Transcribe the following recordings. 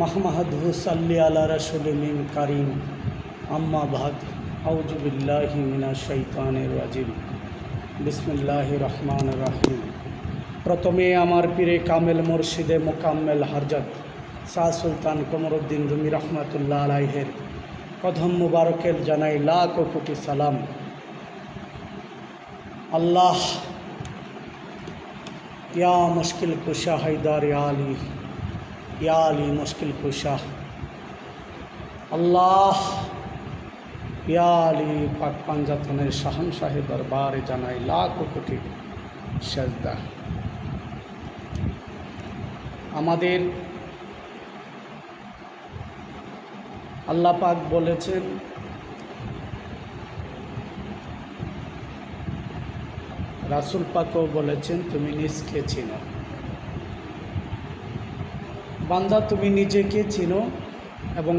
মাহমাহদু সাল্লি আলা রসুল মিন কারিম। আম্মা বাদ আউজুবিল্লাহি মিনা শৈতানের রাজিম। বিসমিল্লাহ রহমান রাহিম। প্রথমে আমার পীরে কামেল মুর্শিদে মোকাম্মেল হরজত, শাহ সুলতান কমরুদ্দিন রুমি রহমতুল্লাহ আলাইহের কদম মুবারকের জানাই লাখ কোটি সালাম। আল্লাহ, ইয়া মুশকিল কুশা হায়দার আলী ইয়া আলী মুশকিল কুশা আল্লাহ ইয়া আলী পাক পাঞ্জাতনের শাহন শাহে দরবারে জানাই লাখ কোটি সেজদা। আমাদের আল্লাহ পাক বলেছেন, রাসুল পাকও বলেছেন, তুমি নিজকে চিনো? বান্দা তুমি নিজেকে চিনো এবং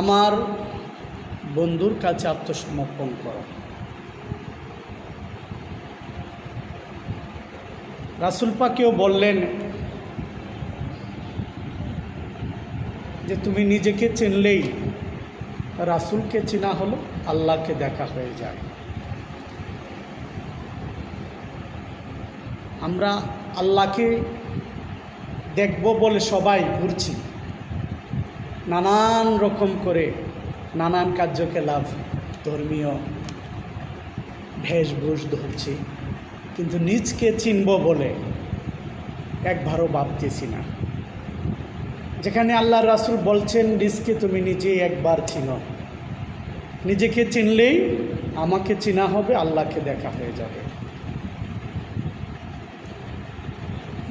আমার বন্ধুর কাছে আত্মসমর্পণ করো। রাসুল পাকেও বললেন যে তুমি নিজেকে চিনলেই রাসুলকে চেনা হলো, আল্লাহকে দেখা হয়ে যায়। আমরা আল্লাহকে দেখব বলে সবাই ঘুরছি। নানান রকম করে নানান কার্যকলাপ ধর্মীয় ভেষভূষ ধরছি। কিন্তু নিজকে চিনব বলে একবারও ভাবতেছি না। যেখানে আল্লাহ রাসুল বলছেন নিজকে তুমি নিজেই একবার চিনো। নিজেকে চিনলেই আমাকে চিনা হবে, আল্লাহকে দেখা হয়ে যাবে।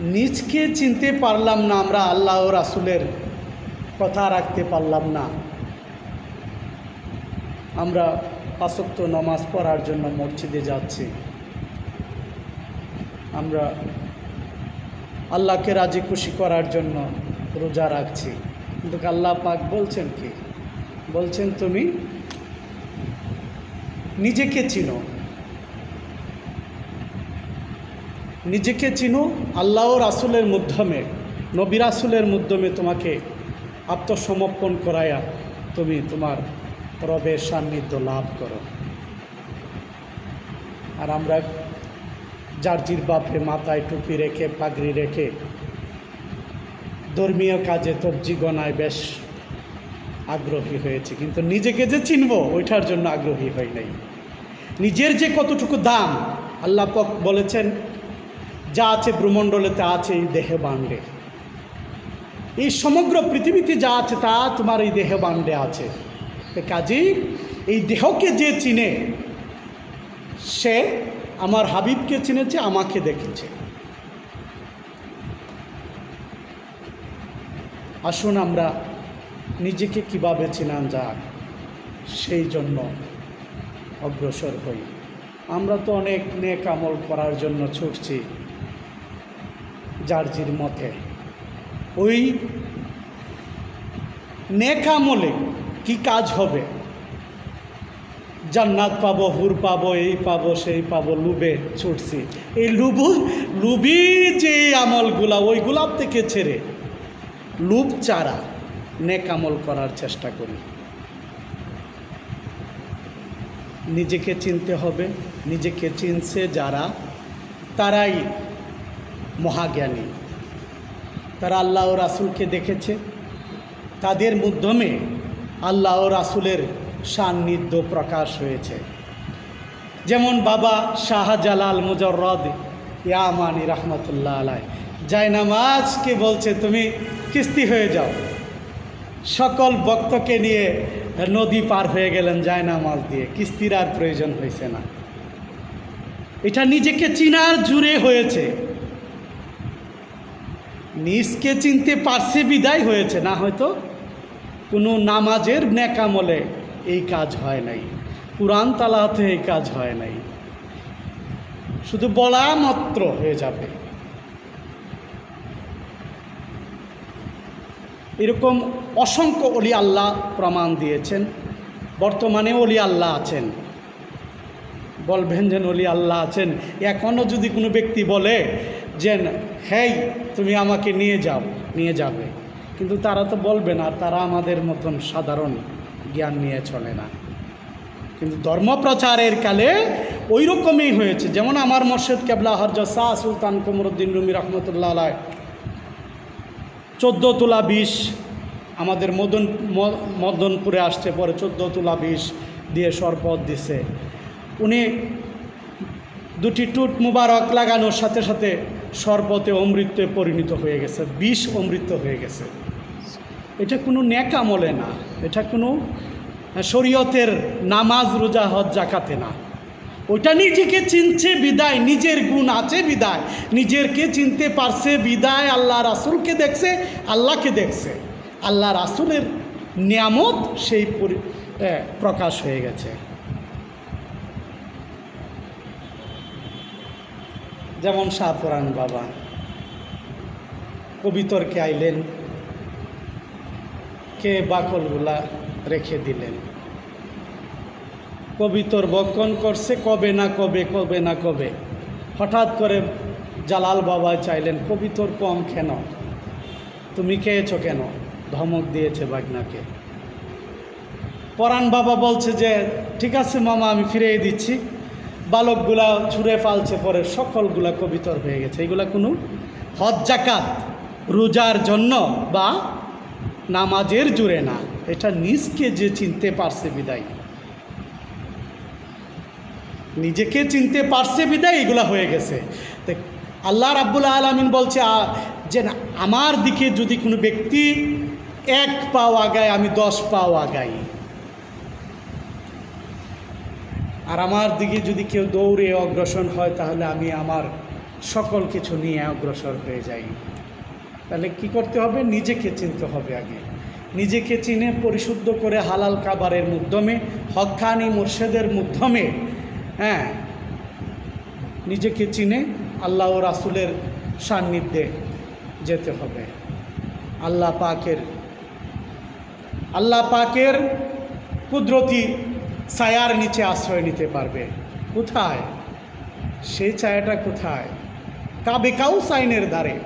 নিজকে চিনতে পারলাম না আমরা আল্লাহ ও রাসুলের কথা রাখতে পারলাম না। আমরা আসক্ত নমাজ পড়ার জন্য মসজিদে যাচ্ছি। আমরা আল্লাহকে রাজি খুশি করার জন্য রোজা রাখছি। কিন্তু আল্লাহ পাক বলছেন কি? বলছেন, তুমি নিজেকে চিনো। নিজেকে চিনো আল্লাহ রাসুলের মাধ্যমে, নবী রাসুলের মাধ্যমে তোমাকে আত্মসমর্পণ করায়া তুমি তোমার রবের সান্নিধ্য লাভ করো। আর আমরা জার্জির বাপে মাথায় টুপি রেখে, পাগড়ি রেখে ধর্মীয় কাজে তবজি গনায় বেশ আগ্রহী হয়েছে। কিন্তু নিজেকে যে চিনব, ওইটার জন্য আগ্রহী হয় নাই। নিজের যে কতটুকু দাম আল্লাহপক বলেছেন যা আছে ব্রহ্মণ্ডলে তা আছে এই দেহে বান্ডে এই সমগ্র পৃথিবীতে যা আছে তা তোমার এই দেহে বান্ডে আছে। কাজেই এই দেহকে যে চিনে, সে আমার হাবিবকে চিনেছে, আমাকে দেখেছে। আসুন আমরা নিজেকে কীভাবে চেনান যায় সেই জন্য অগ্রসর হই। আমরা তো অনেক নেক আমল করার জন্য ছুটছি। জার্জির মতে। ওই নেক আমলে কি কাজ হবে? জান্নাত পাবো, হুর পাবো, এই পাবো, সেই পাবো, লুবে ছুটছি। এই লুবু, লুবি যে আমলগুলা, ওই ওইগুলার থেকে ছেড়ে লুপ চারা নেক আমল করার চেষ্টা করি। নিজেকে চিনতে হবে, নিজেকে চিনছে যারা, তারাই মহাজ্ঞানী। তারা আল্লাহ ও রাসুলকে দেখেছে। তাদের মাধ্যমে আল্লাহ ও রাসুলের সান্নিধ্য প্রকাশ হয়েছে। যেমন বাবা শাহজালাল মুজরদ ইয়ামানি রহমতুল্লাহ আলাই জায়নামাজকে বলছে, তুমি কিস্তি হয়ে যাও। সকল ভক্তকে নিয়ে নদী পার হয়ে গেলেন জায়নামাজ দিয়ে। কিস্তির আর প্রয়োজন হয়েছে না। এটা নিজেকে চিনার জুড়ে হয়েছে। নিজকে চিনতে পারছে বিদায় হয়েছে, না হয়তো কোনো নামাজের ন্যাকামলে এই কাজ হয় নাই, কোরআন তালাতে এই কাজ হয় নাই। শুধু বলা মাত্র হয়ে যাবে। এরকম অসংখ্য অলি আল্লাহ প্রমাণ দিয়েছেন, বর্তমানে অলি আল্লাহ আছেন। বলবেন যেন অলি আল্লাহ আছেন। এখনও যদি কোনো ব্যক্তি বলে যে, হেই তুমি আমাকে নিয়ে যাও, নিয়ে যাবে। কিন্তু তারা তো বলবে না, তারা আমাদের মতন সাধারণ জ্ঞান নিয়ে চলে না। কিন্তু ধর্ম প্রচারের কালে ওই রকমই হয়েছে। যেমন আমার মর্শেদ কেবলা হরজ শাহ সুলতান কমরুদ্দিন রুমি রহমতুল্লাহ আলাই চোদ্দ তুলা বিষ আমাদের মদন মদনপুরে আসছে, পরে চোদ্দ তুলা বিষ দিয়ে শরবত দিছে। উনি দুটি টুট মুবারক লাগানোর সাথে সাথে শরবতে অমৃতে পরিণত হয়ে গেছে, বিষ অমৃত হয়ে গেছে। এটা কোনো ন্যাক আমলে না, এটা কোনো শরীয়তের নামাজ, রোজা, হজ জাকাতে না। ওইটা নিজেকে চিনছে বিদায়, নিজের গুণ আছে বিদায়। নিজেরকে চিনতে পারছে বিদায়, আল্লাহ রাসুলকে দেখছে, আল্লাহকে দেখছে। আল্লাহ রাসুলের নিয়ামত সেই পরি- প্রকাশ হয়ে গেছে। যেমন শাহপুরাণ বাবা কবিতরকে আইলেন, কে বাকলগুলা রেখে দিলেন। কবিতর বক্ষণ করছে কবে না কবে কবে না কবে। হঠাৎ করে জালাল বাবা চাইলেন, কবিতর কম কেন? তুমি খেয়েছো কেন? ধমক দিয়েছে বাগনাকে। পরাণ বাবা বলছে যে, ঠিক আছে মামা, আমি ফিরিয়ে দিচ্ছি। বালকগুলা ছুঁড়ে ফালছে পরে সকলগুলা কবিতর হয়ে গেছে। এগুলা কোনো হজ, জাকাত, রোজার জন্য বা নামাজের জুড়ে না। এটা নিজকে যে চিনতে পারছে বিদায়। নিজেকে চিনতে পারছে বিদায়, এগুলা হয়ে গেছে। আল্লাহ রাব্বুল আলমিন বলছে যে আমার দিকে যদি কোনো ব্যক্তি এক পাও আগায়, আমি দশ পাও আগাই। আর আমার দিকে যদি কেউ দৌড়ে অগ্রসর হয়, তাহলে আমি আমার সকল কিছু নিয়ে অগ্রসর হয়ে যাই। তাহলে কি করতে হবে? নিজেকে চিনতে হবে আগে। নিজেকে চিনে পরিশুদ্ধ করে হালাল কাবারের মাধ্যমে হকানি মুর্শেদের মাধ্যমে হ্যাঁ নিজেকে চিনে আল্লাহ ও রাসুলের সান্নিধ্যে যেতে হবে। আল্লাহ পাকের আল্লাহ পাকের কুদরতি ছায়ার নিচে আশ্রয় নিতে পারবে। কোথায়? সেই ছায়াটা কোথায়? কাবে কাউ সাইনের দ্বারে।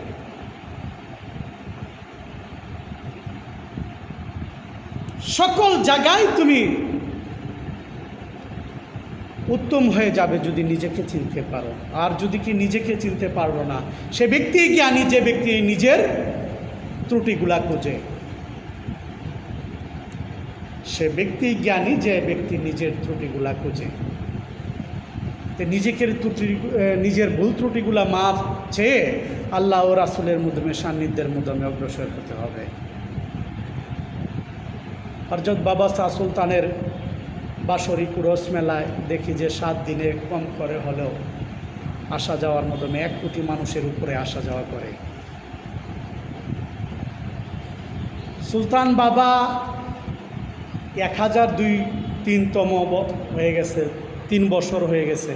সকল জায়গায় তুমি উত্তম হয়ে যাবে যদি নিজেকে চিনতে পারো। আর যদি কি নিজেকে চিনতে পারো না, সে ব্যক্তি জ্ঞানী যে ব্যক্তি নিজের ত্রুটিগুলা খুঁজে। সে ব্যক্তি জ্ঞানী যে ব্যক্তি নিজের ত্রুটিগুলা খুঁজে। তো নিজেকে ত্রুটি নিজের ভুল ত্রুটিগুলা মাফ চেয়ে আল্লাহ ও রাসুলের মাধ্যমে সান্নিধ্যের মাধ্যমে অগ্রসর হতে হবে। হরজত বাবা শাহ সুলতানের বাসরিক রস মেলায় দেখি যে সাত দিনে কম করে হলেও আসা যাওয়ার মাধ্যমে এক কোটি মানুষের উপরে আসা যাওয়া করে। সুলতান বাবা এক হাজার দুই তিনতম হয়ে গেছে, তিন বছর হয়ে গেছে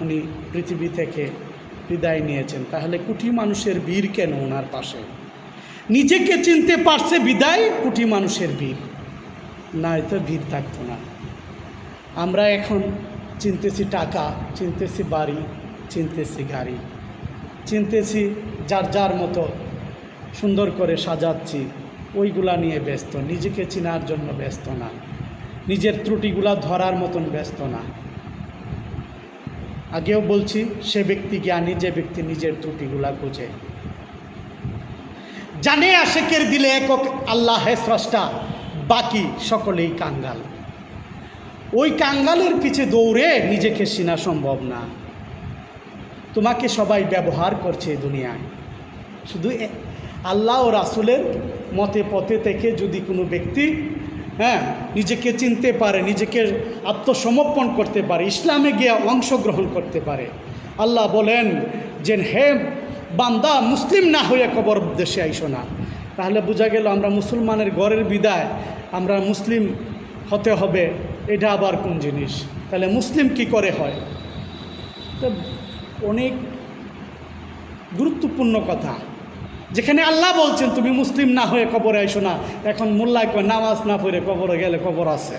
উনি পৃথিবী থেকে বিদায় নিয়েছেন। তাহলে কোটি মানুষের বীর কেন ওনার পাশে? নিজেকে চিনতে পারছে বিদায় কোটি মানুষের বীর। না তো ভিড় থাকতো না। আমরা এখন চিনতেছি টাকা, চিনতেছি বাড়ি, চিনতেছি গাড়ি। চিনতেছি যার যার মতো সুন্দর করে সাজাচ্ছি। ওইগুলা নিয়ে ব্যস্ত, নিজেকে চেনার জন্য ব্যস্ত না। নিজের ত্রুটিগুলা ধরার মতন ব্যস্ত না। আগেও বলছি, সে ব্যক্তি জ্ঞানী, যে ব্যক্তি নিজের ত্রুটিগুলা খুঁজে জানে আশেকের দিলে একক আল্লাহ হে স্রষ্টা, বাকি সকলেই কাঙ্গাল। ওই কাঙ্গালের পিছে দৌড়ে নিজেকে চেনা সম্ভব না। তোমাকে সবাই ব্যবহার করছে দুনিয়ায়। শুধু আল্লাহ ও রাসুলের মতে পথে থেকে যদি কোনো ব্যক্তি হ্যাঁ নিজেকে চিনতে পারে, নিজেকে আত্মসমর্পণ করতে পারে, ইসলামে গিয়ে অংশগ্রহণ করতে পারে, আল্লাহ বলেন যে, হে বান্দা, মুসলিম না হয়ে কবর দেশে আইসো না। তাহলে বোঝা গেল আমরা মুসলমানের গড়ের বিদায়, আমরা মুসলিম হতে হবে, এটা আবার কোন জিনিস? তাহলে মুসলিম কি করে হয়? অনেক গুরুত্বপূর্ণ কথা। যেখানে আল্লাহ বলছেন, তুমি মুসলিম না হয়ে কবরে আইসো না। এখন মোল্লায় কয়, নামাজ না পড়ে কবরে গেলে কবর আছে।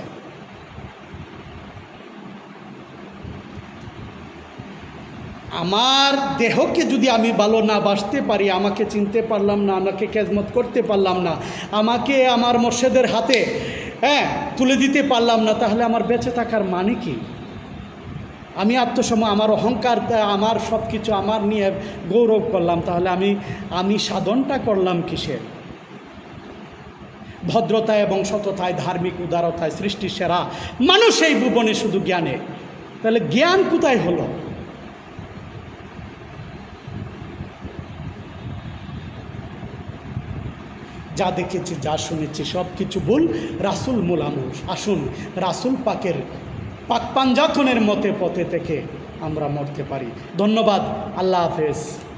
আমার দেহকে যদি আমি ভালো না বাসতে পারি, আমাকে চিনতে পারলাম না, আমাকে খেজমত করতে পারলাম না, আমাকে আমার মোর্শেদের হাতে হ্যাঁ তুলে দিতে পারলাম না, তাহলে আমার বেঁচে থাকার মানে কি? আমি আত্মসম, আমার অহংকার আমার সব কিছু আমার নিয়ে গৌরব করলাম, তাহলে আমি আমি সাধনটা করলাম কিসের? ভদ্রতায় এবং সততায়, ধার্মিক উদারতায় সৃষ্টি সেরা। মানুষ এই ভুবনে শুধু জ্ঞানে। তাহলে জ্ঞান কোথায় হলো? যা দেখেছি, যা শুনেছি সব কিছু ভুল। রাসুল মুলামুল আসুন, রাসুল পাকের পাক পাঞ্জাতনের মতে পথে থেকে আমরা মরতে পারি। ধন্যবাদ। আল্লাহ হাফেজ।